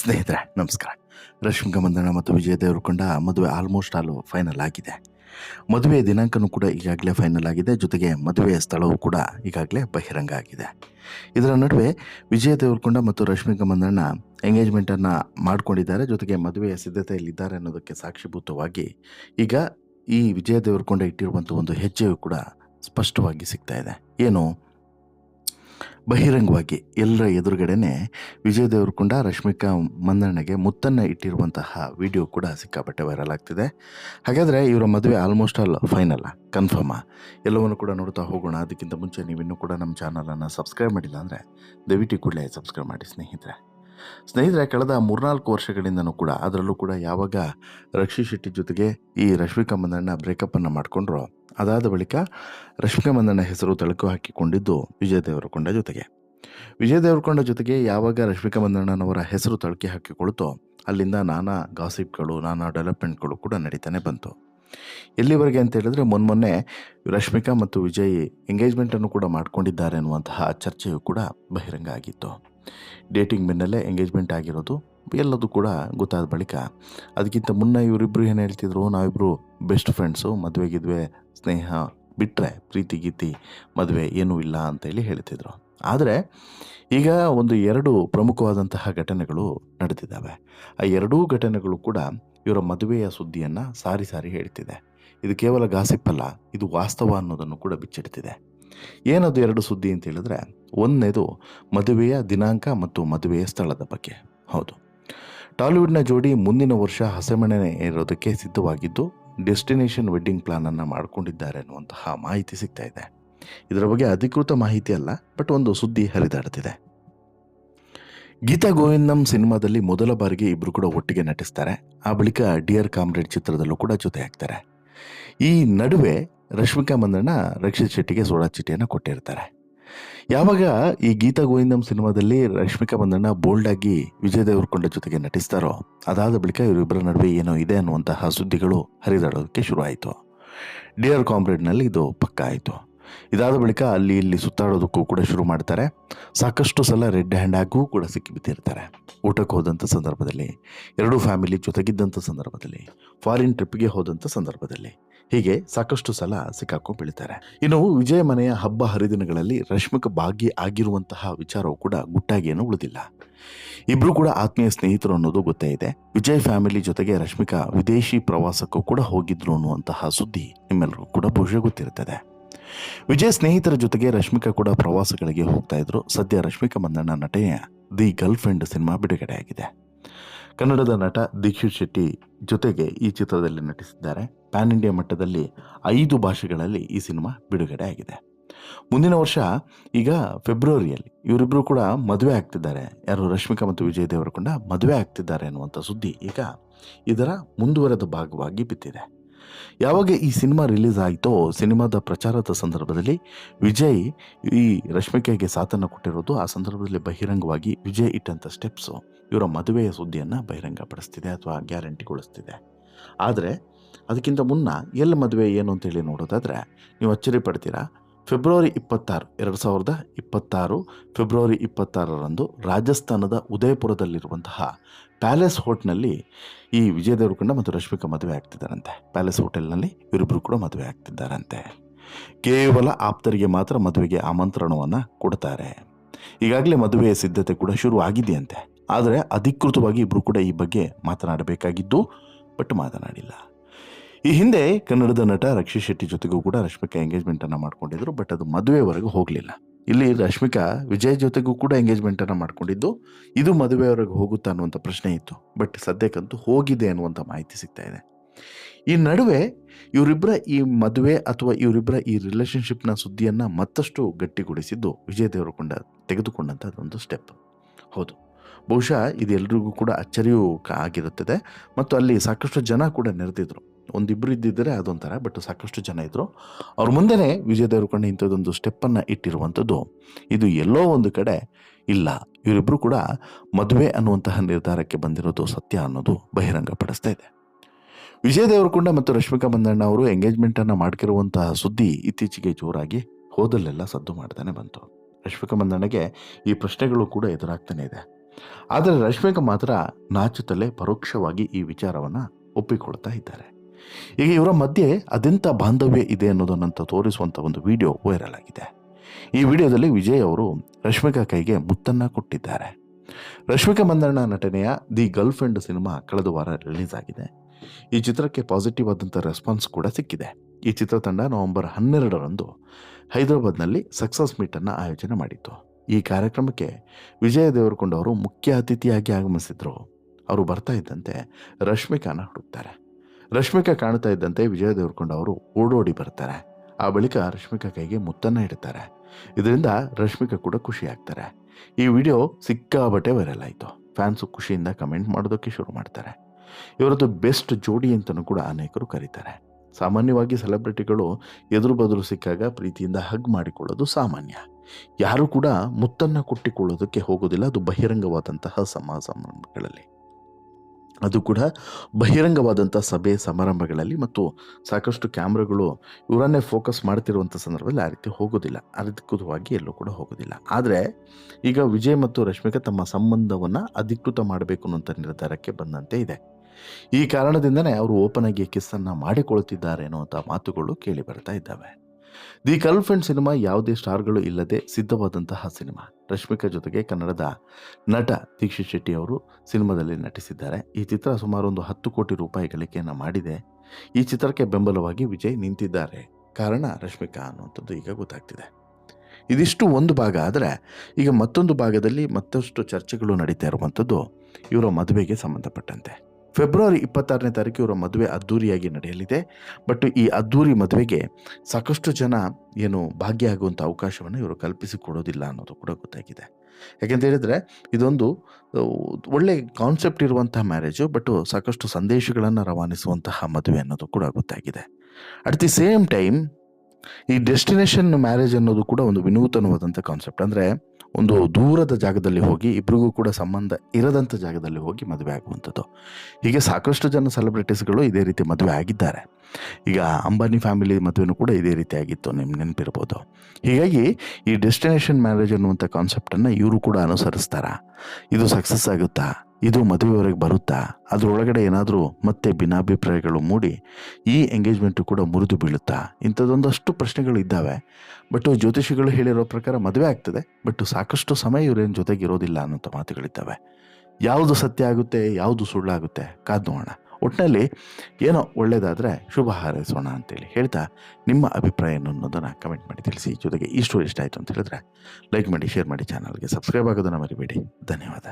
ಸ್ನೇಹಿತರೆ, ನಮಸ್ಕಾರ. ರಶ್ಮಿಕಾ ಮಂದಣ್ಣ ಮತ್ತು ವಿಜಯ ದೇವರಕೊಂಡ ಮದುವೆ ಆಲ್ಮೋಸ್ಟ್ ಆಲ್ ಫೈನಲ್ ಆಗಿದೆ. ಮದುವೆ ದಿನಾಂಕನೂ ಕೂಡ ಈಗಾಗಲೇ ಫೈನಲ್ ಆಗಿದೆ. ಜೊತೆಗೆ ಮದುವೆಯ ಸ್ಥಳವೂ ಕೂಡ ಈಗಾಗಲೇ ಬಹಿರಂಗ ಆಗಿದೆ. ಇದರ ನಡುವೆ ವಿಜಯ ದೇವರಕೊಂಡ ಮತ್ತು ರಶ್ಮಿಕಾ ಮಂದಣ್ಣ ಎಂಗೇಜ್ಮೆಂಟನ್ನು ಮಾಡಿಕೊಂಡಿದ್ದಾರೆ. ಜೊತೆಗೆ ಮದುವೆಯ ಸಿದ್ಧತೆಯಲ್ಲಿದ್ದಾರೆ ಅನ್ನೋದಕ್ಕೆ ಸಾಕ್ಷಿಭೂತವಾಗಿ ಈಗ ಈ ವಿಜಯ ದೇವರಕೊಂಡ ಇಟ್ಟಿರುವಂಥ ಒಂದು ಹೆಜ್ಜೆಯು ಕೂಡ ಸ್ಪಷ್ಟವಾಗಿ ಸಿಗ್ತಾ ಇದೆ. ಏನು? ಬಹಿರಂಗವಾಗಿ ಎಲ್ಲರ ಎದುರುಗಡೆನೆ ವಿಜಯ್ ದೇವರಕೊಂಡ ರಶ್ಮಿಕಾ ಮಂದಣ್ಣಗೆ ಮುತ್ತನ್ನು ಇಟ್ಟಿರುವಂತಹ ವಿಡಿಯೋ ಕೂಡ ಸಿಕ್ಕಾಪಟ್ಟೆ ವೈರಲ್ ಆಗ್ತಿದೆ. ಹಾಗಾದರೆ ಇವರ ಮದುವೆ ಆಲ್ಮೋಸ್ಟ್ ಆಲ್ ಫೈನಲ್ ಕನ್ಫರ್ಮಾ ಎಲ್ಲವನ್ನು ಕೂಡ ನೋಡ್ತಾ ಹೋಗೋಣ. ಅದಕ್ಕಿಂತ ಮುಂಚೆ ನೀವಿನ್ನೂ ಕೂಡ ನಮ್ಮ ಚಾನಲನ್ನು ಸಬ್ಸ್ಕ್ರೈಬ್ ಮಾಡಿಲ್ಲ ಅಂದರೆ ದಯವಿಟ್ಟು ಕೂಡಲೇ ಸಬ್ಸ್ಕ್ರೈಬ್ ಮಾಡಿ ಸ್ನೇಹಿತರೆ. ಸ್ನೇಹಿತರೆ, ಕಳೆದ ಮೂರ್ನಾಲ್ಕು ವರ್ಷಗಳಿಂದನೂ ಕೂಡ ಅದರಲ್ಲೂ ಕೂಡ ಯಾವಾಗ ರಕ್ಷಿ ಶೆಟ್ಟಿ ಜೊತೆಗೆ ಈ ರಶ್ಮಿಕಾ ಮಂದಣ್ಣ ಬ್ರೇಕಪ್ಪನ್ನು ಮಾಡಿಕೊಂಡ್ರು ಅದಾದ ಬಳಿಕ ರಶ್ಮಿಕಾ ಮಂದಣ್ಣ ಹೆಸರು ತಳಕು ಹಾಕಿಕೊಂಡಿದ್ದು ವಿಜಯ ದೇವರಕೊಂಡ ಜೊತೆಗೆ. ವಿಜಯ ದೇವರಕೊಂಡ ಜೊತೆಗೆ ಯಾವಾಗ ರಶ್ಮಿಕಾ ಮಂದಣ್ಣನವರ ಹೆಸರು ತಳಕಿ ಹಾಕಿಕೊಳ್ತೋ ಅಲ್ಲಿಂದ ನಾನಾ ಗಾಸಿಪ್ಗಳು, ನಾನಾ ಡೆವಲಪ್ಮೆಂಟ್ಗಳು ಕೂಡ ನಡೀತಾನೆ ಬಂತು. ಎಲ್ಲಿವರೆಗೆ ಅಂತ ಹೇಳಿದ್ರೆ ಮೊನ್ನೆ ರಶ್ಮಿಕಾ ಮತ್ತು ವಿಜಯ್ ಎಂಗೇಜ್ಮೆಂಟನ್ನು ಕೂಡ ಮಾಡಿಕೊಂಡಿದ್ದಾರೆ ಅನ್ನುವಂತಹ ಚರ್ಚೆಯು ಕೂಡ ಬಹಿರಂಗ ಆಗಿತ್ತು. ಡೇಟಿಂಗ್ ಬೆನ್ನಲ್ಲೇ ಎಂಗೇಜ್ಮೆಂಟ್ ಆಗಿರೋದು ಎಲ್ಲದೂ ಕೂಡ ಗೊತ್ತಾದ ಬಳಿಕ ಅದಕ್ಕಿಂತ ಮುನ್ನ ಇವರಿಬ್ಬರು ಏನು ಹೇಳ್ತಿದ್ರು ನಾವಿಬ್ಬರು ಬೆಸ್ಟ್ ಫ್ರೆಂಡ್ಸು ಮದುವೆಗಿದ್ವೆ ಸ್ನೇಹ ಬಿಟ್ಟರೆ ಪ್ರೀತಿ ಗೀತಿ ಮದುವೆ ಏನೂ ಇಲ್ಲ ಅಂತೇಳಿ ಹೇಳ್ತಿದ್ರು. ಆದರೆ ಈಗ ಒಂದು ಎರಡು ಪ್ರಮುಖವಾದಂತಹ ಘಟನೆಗಳು ನಡೆದಿದ್ದಾವೆ ಆ ಎರಡೂ ಘಟನೆಗಳು ಕೂಡ ಇವರ ಮದುವೆಯ ಸುದ್ದಿಯನ್ನು ಸಾರಿ ಸಾರಿ ಹೇಳ್ತಿದೆ. ಇದು ಕೇವಲ ಗಾಸಿಪ್ಪಲ್ಲ ಇದು ವಾಸ್ತವ ಅನ್ನೋದನ್ನು ಕೂಡ ಬಿಚ್ಚಿಡ್ತಿದೆ. ಏನದು ಎರಡು ಸುದ್ದಿ ಅಂತ ಹೇಳಿದ್ರೆ, ಒಂದನೇದು ಮದುವೆಯ ದಿನಾಂಕ ಮತ್ತು ಮದುವೆಯ ಸ್ಥಳದ ಬಗ್ಗೆ. ಹೌದು. ಟಾಲಿವುಡ್ನ ಜೋಡಿ ಮುಂದಿನ ವರ್ಷ ಹಸೆಮಣೆ ಇರೋದಕ್ಕೆ ಸಿದ್ಧವಾಗಿದ್ದು, ಡೆಸ್ಟಿನೇಷನ್ ವೆಡ್ಡಿಂಗ್ ಪ್ಲಾನನ್ನು ಮಾಡಿಕೊಂಡಿದ್ದಾರೆ ಅನ್ನುವಂತಹ ಮಾಹಿತಿ ಸಿಗ್ತಾ ಇದೆ. ಇದರ ಬಗ್ಗೆ ಅಧಿಕೃತ ಮಾಹಿತಿ ಅಲ್ಲ, ಬಟ್ ಒಂದು ಸುದ್ದಿ ಹರಿದಾಡ್ತಿದೆ. ಗೀತಾ ಗೋವಿಂದಂ ಸಿನಿಮಾದಲ್ಲಿ ಮೊದಲ ಬಾರಿಗೆ ಇಬ್ಬರು ಕೂಡ ಒಟ್ಟಿಗೆ ನಟಿಸ್ತಾರೆ. ಆ ಬಳಿಕ ಡಿಯರ್ ಕಾಮ್ರೇಡ್ ಚಿತ್ರದಲ್ಲೂ ಕೂಡ ಜೊತೆ ಆಗ್ತಾರೆ ಈ ನಡುವೆ ರಶ್ಮಿಕಾ ಮಂದಣ್ಣ ರಕ್ಷಿತ್ ಶೆಟ್ಟಿಗೆ ಸೋಡಾ ಚೀಟಿಯನ್ನು ಕೊಟ್ಟಿರ್ತಾರೆ. ಯಾವಾಗ ಈ ಗೀತಾ ಗೋವಿಂದಂ ಸಿನಿಮಾದಲ್ಲಿ ರಶ್ಮಿಕಾ ಮಂದಣ್ಣ ಬೋಲ್ಡ್ ಆಗಿ ವಿಜಯ್ ದೇವರಕೊಂಡ ಜೊತೆಗೆ ನಟಿಸ್ತಾರೋ, ಅದಾದ ಬಳಿಕ ಇವರಿಬ್ಬರ ನಡುವೆ ಏನೋ ಇದೆ ಅನ್ನುವಂತಹ ಸುದ್ದಿಗಳು ಹರಿದಾಡೋದಕ್ಕೆ ಶುರು ಆಯಿತು ಡಿಯರ್ ಕಾಮ್ರೇಡ್ನಲ್ಲಿ ಇದು ಪಕ್ಕ ಆಯಿತು. ಇದಾದ ಬಳಿಕ ಅಲ್ಲಿ ಇಲ್ಲಿ ಸುತ್ತಾಡೋದಕ್ಕೂ ಕೂಡ ಶುರು ಮಾಡ್ತಾರೆ. ಸಾಕಷ್ಟು ಸಲ ರೆಡ್ ಹ್ಯಾಂಡ್ ಆಗೂ ಕೂಡ ಸಿಕ್ಕಿಬಿದ್ದಿರ್ತಾರೆ. ಊಟಕ್ಕೆ ಹೋದಂಥ ಸಂದರ್ಭದಲ್ಲಿ, ಎರಡೂ ಫ್ಯಾಮಿಲಿ ಜೊತೆಗಿದ್ದಂಥ ಸಂದರ್ಭದಲ್ಲಿ, ಫಾರಿನ್ ಟ್ರಿಪ್ಗೆ ಹೋದಂಥ ಸಂದರ್ಭದಲ್ಲಿ. ಹೀಗೆ ಸಾಕಷ್ಟು ಸಲ ಸಿಕ್ಕಾಕೊಂಡು ಬೀಳ್ತಾರೆ. ಇನ್ನು ವಿಜಯ ಮನೆಯ ಹಬ್ಬ ಹರಿದಿನಗಳಲ್ಲಿ ರಶ್ಮಿಕ ಭಾಗಿ ಆಗಿರುವಂತಹ ವಿಚಾರವು ಕೂಡ ಗುಟ್ಟಾಗಿ ಏನು ಉಳಿದಿಲ್ಲ. ಇಬ್ರು ಕೂಡ ಆತ್ಮೀಯ ಸ್ನೇಹಿತರು ಅನ್ನೋದು ಗೊತ್ತೇ ಇದೆ. ವಿಜಯ್ ಫ್ಯಾಮಿಲಿ ಜೊತೆಗೆ ರಶ್ಮಿಕಾ ವಿದೇಶಿ ಪ್ರವಾಸಕ್ಕೂ ಕೂಡ ಹೋಗಿದ್ರು ಅನ್ನುವಂತಹ ಸುದ್ದಿ ನಿಮ್ಮೆಲ್ಲರಿಗೂ ಕೂಡ ಬಹುಶಃ ಗೊತ್ತಿರುತ್ತದೆ. ವಿಜಯ್ ಸ್ನೇಹಿತರ ಜೊತೆಗೆ ರಶ್ಮಿಕಾ ಕೂಡ ಪ್ರವಾಸಗಳಿಗೆ ಹೋಗ್ತಾ ಇದ್ರು. ಸದ್ಯ ರಶ್ಮಿಕಾ ಮಂದಣ್ಣ ನಟನೆಯ ದಿ ಗರ್ಲ್ ಫ್ರೆಂಡ್ ಸಿನಿಮಾ ಬಿಡುಗಡೆಯಾಗಿದೆ. ಕನ್ನಡದ ನಟ ದೀಕ್ಷಿತ್ ಶೆಟ್ಟಿ ಜೊತೆಗೆ ಈ ಚಿತ್ರದಲ್ಲಿ ನಟಿಸಿದ್ದಾರೆ. ಪ್ಯಾನ್ ಇಂಡಿಯಾ ಮಟ್ಟದಲ್ಲಿ ಐದು ಭಾಷೆಗಳಲ್ಲಿ ಈ ಸಿನಿಮಾ ಬಿಡುಗಡೆ ಆಗಿದೆ. ಮುಂದಿನ ವರ್ಷ ಈಗ ಫೆಬ್ರವರಿಯಲ್ಲಿ ಇವರಿಬ್ಬರು ಕೂಡ ಮದುವೆ ಆಗ್ತಿದ್ದಾರೆ. ಯಾರು ರಶ್ಮಿಕಾ ಮತ್ತು ವಿಜಯ್ ದೇವರಕೊಂಡ ಮದುವೆ ಆಗ್ತಿದ್ದಾರೆ ಅನ್ನುವಂಥ ಸುದ್ದಿ ಈಗ ಇದರ ಮುಂದುವರೆದ ಭಾಗವಾಗಿ ಬಿದ್ದಿದೆ. ಯಾವಾಗ ಈ ಸಿನಿಮಾ ರಿಲೀಸ್ ಆಯಿತೋ ಸಿನಿಮಾದ ಪ್ರಚಾರದ ಸಂದರ್ಭದಲ್ಲಿ ವಿಜಯ್ ಈ ರಶ್ಮಿಕೆಗೆ ಸಾಥನ್ನು ಕೊಟ್ಟಿರೋದು, ಆ ಸಂದರ್ಭದಲ್ಲಿ ಬಹಿರಂಗವಾಗಿ ವಿಜಯ್ ಇಟ್ಟಂಥ ಸ್ಟೆಪ್ಸು ಇವರ ಮದುವೆಯ ಸುದ್ದಿಯನ್ನು ಬಹಿರಂಗಪಡಿಸ್ತಿದೆ ಅಥವಾ ಗ್ಯಾರಂಟಿಗೊಳಿಸ್ತಿದೆ. ಆದರೆ, ಅದಕ್ಕಿಂತ ಮುನ್ನ ಎಲ್ಲಿ ಮದುವೆ ಏನು ಅಂತೇಳಿ ನೋಡೋದಾದರೆ, ನೀವು ಅಚ್ಚರಿ ಪಡ್ತೀರಾ? ಫೆಬ್ರವರಿ ಇಪ್ಪತ್ತಾರು, ಎರಡು ಸಾವಿರದ ಇಪ್ಪತ್ತಾರು ಫೆಬ್ರವರಿ ಇಪ್ಪತ್ತಾರರಂದು ರಾಜಸ್ಥಾನದ ಉದಯಪುರದಲ್ಲಿರುವಂತಹ ಪ್ಯಾಲೇಸ್ ಹೋಟ್ನಲ್ಲಿ ಈ ವಿಜಯ ದೇವರಕೊಂಡ ಮತ್ತು ರಶ್ಮಿಕಾ ಮದುವೆ ಆಗ್ತಿದ್ದಾರಂತೆ. ಪ್ಯಾಲೇಸ್ ಹೋಟೆಲ್ನಲ್ಲಿ ಇವರಿಬ್ಬರು ಕೂಡ ಮದುವೆ ಆಗ್ತಿದ್ದಾರಂತೆ. ಕೇವಲ ಆಪ್ತರಿಗೆ ಮಾತ್ರ ಮದುವೆಗೆ ಆಮಂತ್ರಣವನ್ನು ಕೊಡ್ತಾರೆ. ಈಗಾಗಲೇ ಮದುವೆಯ ಸಿದ್ಧತೆ ಕೂಡ ಶುರು ಆಗಿದೆಯಂತೆ. ಆದರೆ ಅಧಿಕೃತವಾಗಿ ಇಬ್ಬರು ಕೂಡ ಈ ಬಗ್ಗೆ ಮಾತನಾಡಬೇಕಾಗಿದ್ದು, ಬಟ್ ಮಾತನಾಡಿಲ್ಲ. ಈ ಹಿಂದೆ ಕನ್ನಡದ ನಟ ರಕ್ಷಿತ್ ಶೆಟ್ಟಿ ಜೊತೆಗೂ ಕೂಡ ರಶ್ಮಿಕಾ ಎಂಗೇಜ್ಮೆಂಟನ್ನು ಮಾಡ್ಕೊಂಡಿದ್ರು ಬಟ್ ಅದು ಮದುವೆವರೆಗೂ ಹೋಗಲಿಲ್ಲ. ಇಲ್ಲಿ ರಶ್ಮಿಕಾ ವಿಜಯ್ ಜೊತೆಗೂ ಕೂಡ ಎಂಗೇಜ್ಮೆಂಟನ್ನು ಮಾಡ್ಕೊಂಡಿದ್ದು, ಇದು ಮದುವೆವರೆಗೂ ಹೋಗುತ್ತಾ ಅನ್ನುವಂಥ ಪ್ರಶ್ನೆ ಇತ್ತು ಬಟ್ ಸದ್ಯಕ್ಕಂತೂ ಹೋಗಿದೆ ಅನ್ನುವಂಥ ಮಾಹಿತಿ ಸಿಗ್ತಾ ಇದೆ. ಈ ನಡುವೆ ಇವರಿಬ್ಬರ ಈ ಮದುವೆ ಅಥವಾ ಇವರಿಬ್ಬರ ಈ ರಿಲೇಷನ್ಶಿಪ್ನ ಸುದ್ದಿಯನ್ನು ಮತ್ತಷ್ಟು ಗಟ್ಟಿಗೊಳಿಸಿದ್ದು ವಿಜಯ್ ದೇವರಕೊಂಡ ತೆಗೆದುಕೊಂಡಂಥದ್ದೊಂದು ಸ್ಟೆಪ್ ಹೌದು. ಬಹುಶಃ ಇದೆಲ್ಲರಿಗೂ ಕೂಡ ಅಚ್ಚರಿಯೂ ಆಗಿರುತ್ತದೆ, ಮತ್ತು ಅಲ್ಲಿ ಸಾಕಷ್ಟು ಜನ ಕೂಡ ನೆರೆದಿದ್ರು. ಒಂದಿಬ್ಬರು ಇದ್ದಿದ್ದರೆ ಅದೊಂಥರ ಬಟ್ ಸಾಕಷ್ಟು ಜನ ಇದ್ದರು ಅವ್ರ ಮುಂದೆನೇ ವಿಜಯ ದೇವರಕೊಂಡ ಇಂಥದ್ದೊಂದು ಸ್ಟೆಪ್ಪನ್ನು ಇಟ್ಟಿರುವಂಥದ್ದು. ಇದು ಎಲ್ಲೋ ಒಂದು ಕಡೆ ಇಲ್ಲ. ಇವರಿಬ್ಬರು ಕೂಡ ಮದುವೆ ಅನ್ನುವಂತಹ ನಿರ್ಧಾರಕ್ಕೆ ಬಂದಿರೋದು ಸತ್ಯ ಅನ್ನೋದು ಬಹಿರಂಗಪಡಿಸ್ತಾ ಇದೆ. ವಿಜಯ್ ದೇವರಕೊಂಡ ಮತ್ತು ರಶ್ಮಿಕಾ ಮಂದಣ್ಣ ಅವರು ಎಂಗೇಜ್ಮೆಂಟನ್ನು ಮಾಡ್ಕಿರುವಂತಹ ಸುದ್ದಿ ಇತ್ತೀಚೆಗೆ ಜೋರಾಗಿ ಹೋದಲ್ಲೆಲ್ಲ ಸದ್ದು ಮಾಡ್ತಾನೆ ಬಂತು. ರಶ್ಮಿಕಾ ಮಂದಣ್ಣಗೆ ಈ ಪ್ರಶ್ನೆಗಳು ಕೂಡ ಎದುರಾಗ್ತಾನೆ ಇದೆ. ಆದರೆ ರಶ್ಮಿಕಾ ಮಾತ್ರ ನಾಚುತ್ತಲೇ ಪರೋಕ್ಷವಾಗಿ ಈ ವಿಚಾರವನ್ನು ಒಪ್ಪಿಕೊಳ್ತಾ ಇದ್ದಾರೆ. ಈಗ ಇವರ ಮಧ್ಯೆ ಅದೆಂಥ ಬಾಂಧವ್ಯ ಇದೆ ಅನ್ನೋದನ್ನಂತ ತೋರಿಸುವಂಥ ಒಂದು ವಿಡಿಯೋ ವೈರಲ್ ಆಗಿದೆ. ಈ ವಿಡಿಯೋದಲ್ಲಿ ವಿಜಯ್ ಅವರು ರಶ್ಮಿಕಾ ಕೈಗೆ ಮುತ್ತನ್ನು ಕೊಟ್ಟಿದ್ದಾರೆ. ರಶ್ಮಿಕಾ ಮಂದಣ್ಣ ನಟನೆಯ ದಿ ಗರ್ಲ್ ಫ್ರೆಂಡ್ ಸಿನಿಮಾ ಕಳೆದ ವಾರ ರಿಲೀಸ್ ಆಗಿದೆ. ಈ ಚಿತ್ರಕ್ಕೆ ಪಾಸಿಟಿವ್ ಆದಂಥ ರೆಸ್ಪಾನ್ಸ್ ಕೂಡ ಸಿಕ್ಕಿದೆ. ಈ ಚಿತ್ರತಂಡ ನವೆಂಬರ್ ಹನ್ನೆರಡರಂದು ಹೈದರಾಬಾದ್ನಲ್ಲಿ ಸಕ್ಸಸ್ ಮೀಟನ್ನು ಆಯೋಜನೆ ಮಾಡಿತ್ತು. ಈ ಕಾರ್ಯಕ್ರಮಕ್ಕೆ ವಿಜಯ ದೇವರಕೊಂಡವರು ಮುಖ್ಯ ಅತಿಥಿಯಾಗಿ ಆಗಮಿಸಿದ್ರು. ಅವರು ಬರ್ತಾ ಇದ್ದಂತೆ ರಶ್ಮಿಕಾನ ಹುಡುಕ್ತಾರೆ. ರಶ್ಮಿಕಾ ಕಾಣ್ತಾ ಇದ್ದಂತೆ ವಿಜಯ ದೇವರಕೊಂಡ ಅವರು ಓಡೋಡಿ ಬರ್ತಾರೆ. ಆ ಬಳಿಕ ರಶ್ಮಿಕಾ ಕೈಗೆ ಮುತ್ತನ್ನ ಇಡ್ತಾರೆ. ಇದರಿಂದ ರಶ್ಮಿಕಾ ಕೂಡ ಖುಷಿ ಆಗ್ತಾರೆ. ಈ ವಿಡಿಯೋ ಸಿಕ್ಕಾಬಟ್ಟೆ ವೈರಲ್ ಆಯಿತು. ಫ್ಯಾನ್ಸು ಖುಷಿಯಿಂದ ಕಮೆಂಟ್ ಮಾಡೋದಕ್ಕೆ ಶುರು ಮಾಡ್ತಾರೆ. ಇವರದ್ದು ಬೆಸ್ಟ್ ಜೋಡಿ ಅಂತಲೂ ಕೂಡ ಅನೇಕರು ಕರೀತಾರೆ. ಸಾಮಾನ್ಯವಾಗಿ ಸೆಲೆಬ್ರಿಟಿಗಳು ಎದುರು ಬದುರು ಸಿಕ್ಕಾಗ ಪ್ರೀತಿಯಿಂದ ಹಗ್ ಮಾಡಿಕೊಳ್ಳೋದು ಸಾಮಾನ್ಯ. ಯಾರೂ ಕೂಡ ಮುತ್ತನ್ನು ಕೊಟ್ಟಿಕೊಳ್ಳೋದಕ್ಕೆ ಹೋಗೋದಿಲ್ಲ. ಅದು ಬಹಿರಂಗವಾದಂತಹ ಸಮ ಸಮಾರಂಭಗಳಲ್ಲಿ ಅದು ಕೂಡ ಬಹಿರಂಗವಾದಂಥ ಸಭೆ, ಸಮಾರಂಭಗಳಲ್ಲಿ ಮತ್ತು ಸಾಕಷ್ಟು ಕ್ಯಾಮ್ರಾಗಳು ಇವರನ್ನೇ ಫೋಕಸ್ ಮಾಡ್ತಿರುವಂಥ ಸಂದರ್ಭದಲ್ಲಿ ಆ ರೀತಿ ಹೋಗೋದಿಲ್ಲ. ಅಧಿಕೃತವಾಗಿ ಎಲ್ಲೂ ಕೂಡ ಹೋಗೋದಿಲ್ಲ. ಆದರೆ ಈಗ ವಿಜಯ್ ಮತ್ತು ರಶ್ಮಿಕಾ ತಮ್ಮ ಸಂಬಂಧವನ್ನು ಅಧಿಕೃತ ಮಾಡಬೇಕು ಅನ್ನುವಂಥ ನಿರ್ಧಾರಕ್ಕೆ ಬಂದಂತೆ ಇದೆ. ಈ ಕಾರಣದಿಂದನೇ ಅವರು ಓಪನ್ ಆಗಿ ಕಿಸ್ಸನ್ನು ಮಾಡಿಕೊಳ್ತಿದ್ದಾರೆ ಅನ್ನುವಂಥ ಮಾತುಗಳು ಕೇಳಿ ಬರ್ತಾ ಇದ್ದಾವೆ. ದಿ ಗರ್ಲ್ ಫ್ರೆಂಡ್ ಸಿನಿಮಾ ಯಾವುದೇ ಸ್ಟಾರ್ಗಳು ಇಲ್ಲದೆ ಸಿದ್ಧವಾದಂತಹ ಸಿನಿಮಾ. ರಶ್ಮಿಕಾ ಜೊತೆಗೆ ಕನ್ನಡದ ನಟ ದೀಕ್ಷಿತ್ ಶೆಟ್ಟಿ ಅವರು ಸಿನಿಮಾದಲ್ಲಿ ನಟಿಸಿದ್ದಾರೆ. ಈ ಚಿತ್ರ ಸುಮಾರು ಒಂದು ಹತ್ತು ಕೋಟಿ ರೂಪಾಯಿ ಗಳಿಕೆಯನ್ನು ಮಾಡಿದೆ. ಈ ಚಿತ್ರಕ್ಕೆ ಬೆಂಬಲವಾಗಿ ವಿಜಯ್ ನಿಂತಿದ್ದಾರೆ. ಕಾರಣ ರಶ್ಮಿಕಾ ಅನ್ನುವಂಥದ್ದು ಈಗ ಗೊತ್ತಾಗ್ತಿದೆ. ಇದಿಷ್ಟು ಒಂದು ಭಾಗ ಆದರೆ ಈಗ ಮತ್ತೊಂದು ಭಾಗದಲ್ಲಿ ಮತ್ತಷ್ಟು ಚರ್ಚೆಗಳು ನಡೀತಾ ಇರುವಂಥದ್ದು ಇವರ ಮದುವೆಗೆ ಸಂಬಂಧಪಟ್ಟಂತೆ. ಫೆಬ್ರವರಿ ಇಪ್ಪತ್ತಾರನೇ ತಾರೀಕು ಇವರ ಮದುವೆ ಅದ್ಧೂರಿಯಾಗಿ ನಡೆಯಲಿದೆ. ಬಟ್ ಈ ಅದ್ಧೂರಿ ಮದುವೆಗೆ ಸಾಕಷ್ಟು ಜನ ಏನು ಭಾಗ್ಯ ಆಗುವಂಥ ಅವಕಾಶವನ್ನು ಇವರು ಕಲ್ಪಿಸಿಕೊಡೋದಿಲ್ಲ ಅನ್ನೋದು ಕೂಡ ಗೊತ್ತಾಗಿದೆ. ಯಾಕೆಂತ ಹೇಳಿದರೆ ಇದೊಂದು ಒಳ್ಳೆ ಕಾನ್ಸೆಪ್ಟ್ ಇರುವಂತಹ ಮ್ಯಾರೇಜು ಬಟ್ ಸಾಕಷ್ಟು ಸಂದೇಶಗಳನ್ನು ರವಾನಿಸುವಂತಹ ಮದುವೆ ಅನ್ನೋದು ಕೂಡ ಗೊತ್ತಾಗಿದೆ. ಅಟ್ ದಿ ಸೇಮ್ ಟೈಮ್ ಈ ಡೆಸ್ಟಿನೇಷನ್ ಮ್ಯಾರೇಜ್ ಅನ್ನೋದು ಕೂಡ ಒಂದು ವಿನೂತನವಾದಂಥ ಕಾನ್ಸೆಪ್ಟ್ ಅಂದರೆ ಒಂದು ದೂರದ ಜಾಗದಲ್ಲಿ ಹೋಗಿ ಇಬ್ಬರಿಗೂ ಕೂಡ ಸಂಬಂಧ ಇರದಂಥ ಜಾಗದಲ್ಲಿ ಹೋಗಿ ಮದುವೆ ಆಗುವಂಥದ್ದು. ಹೀಗೆ ಸಾಕಷ್ಟು ಜನ ಸೆಲೆಬ್ರಿಟೀಸ್ಗಳು ಇದೇ ರೀತಿ ಮದುವೆ ಆಗಿದ್ದಾರೆ. ಈಗ ಅಂಬಾನಿ ಫ್ಯಾಮಿಲಿ ಮದುವೆನೂ ಕೂಡ ಇದೇ ರೀತಿ ಆಗಿತ್ತು ನಿಮ್ಗೆ ನೆನಪಿರ್ಬೋದು. ಹೀಗಾಗಿ ಈ ಡೆಸ್ಟಿನೇಷನ್ ಮ್ಯಾರೇಜ್ ಅನ್ನುವಂಥ ಕಾನ್ಸೆಪ್ಟನ್ನು ಇವರು ಕೂಡ ಅನುಸರಿಸ್ತಾರ? ಇದು ಸಕ್ಸಸ್ ಆಗುತ್ತಾ? ಇದು ಮದುವೆವರೆಗೆ ಬರುತ್ತಾ? ಅದರೊಳಗಡೆ ಏನಾದರೂ ಮತ್ತೆ ಭಿನ್ನಾಭಿಪ್ರಾಯಗಳು ಮೂಡಿ, ಈ ಎಂಗೇಜ್ಮೆಂಟು ಕೂಡ ಮುರಿದು ಬೀಳುತ್ತಾ? ಇಂಥದ್ದೊಂದಷ್ಟು ಪ್ರಶ್ನೆಗಳು ಇದ್ದಾವೆ ಬಟ್ ಜ್ಯೋತಿಷಿಗಳು ಹೇಳಿರೋ ಪ್ರಕಾರ ಮದುವೆ ಆಗ್ತದೆ. ಬಟ್ ಸಾಕಷ್ಟು ಸಮಯ ಇವರೇನು ಜೊತೆಗೆ ಇರೋದಿಲ್ಲ ಅನ್ನೋಂಥ ಮಾತುಗಳಿದ್ದಾವೆ. ಯಾವುದು ಸತ್ಯ ಆಗುತ್ತೆ, ಯಾವುದು ಸುಳ್ಳಾಗುತ್ತೆ? ಕಾದು ನೋಡೋಣ. ಒಟ್ಟಿನಲ್ಲಿ ಏನೋ ಒಳ್ಳೆಯದಾದರೆ ಶುಭ ಹಾರೈಸೋಣ ಅಂತೇಳಿ ಹೇಳ್ತಾ ನಿಮ್ಮ ಅಭಿಪ್ರಾಯ ಅನ್ನೋದನ್ನು ಕಮೆಂಟ್ ಮಾಡಿ ತಿಳಿಸಿ. ಜೊತೆಗೆ ಈ ಸ್ಟೋರಿ ಇಷ್ಟ ಆಯಿತು ಅಂತ ಹೇಳಿದ್ರೆ ಲೈಕ್ ಮಾಡಿ, ಶೇರ್ ಮಾಡಿ, ಚಾನಲ್ಗೆ ಸಬ್ಸ್ಕ್ರೈಬ್ ಆಗೋದನ್ನು ಮರಿಬೇಡಿ. ಧನ್ಯವಾದ.